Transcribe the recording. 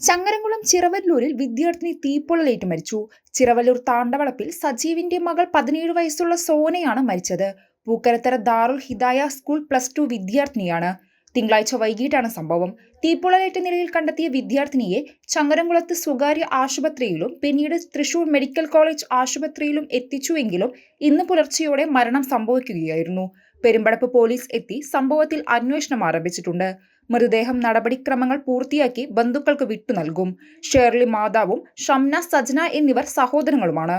ചങ്ങരംകുളം ചിറവല്ലൂരിൽ വിദ്യാർത്ഥിനി തീപ്പൊള്ളലേറ്റ് മരിച്ചു. ചിറവല്ലൂർ താണ്ടവളപ്പിൽ സജീവിന്റെ മകൾ പതിനേഴ് വയസ്സുള്ള സോനയാണ് മരിച്ചത്. Pookkarathara Darul Hidaya school plus two വിദ്യാർത്ഥിനിയാണ്. തിങ്കളാഴ്ച വൈകിട്ടാണ് സംഭവം. തീപ്പൊള്ളലേറ്റ നിലയിൽ കണ്ടെത്തിയ വിദ്യാർത്ഥിനിയെ ചങ്ങരംകുളത്ത് സ്വകാര്യ ആശുപത്രിയിലും പിന്നീട് തൃശൂർ മെഡിക്കൽ കോളേജ് ആശുപത്രിയിലും എത്തിച്ചുവെങ്കിലും ഇന്ന് പുലർച്ചെയോടെ മരണം സംഭവിക്കുകയായിരുന്നു. പെരുമ്പടപ്പ് പോലീസ് എത്തി സംഭവത്തിൽ അന്വേഷണം ആരംഭിച്ചിട്ടുണ്ട്. മൃതദേഹം നടപടിക്രമങ്ങൾ പൂർത്തിയാക്കി ബന്ധുക്കൾക്ക് വിട്ടു നൽകും. ഷേർലി മാതാവും ഷംന സജ്ന എന്നിവർ സഹോദരങ്ങളുമാണ്.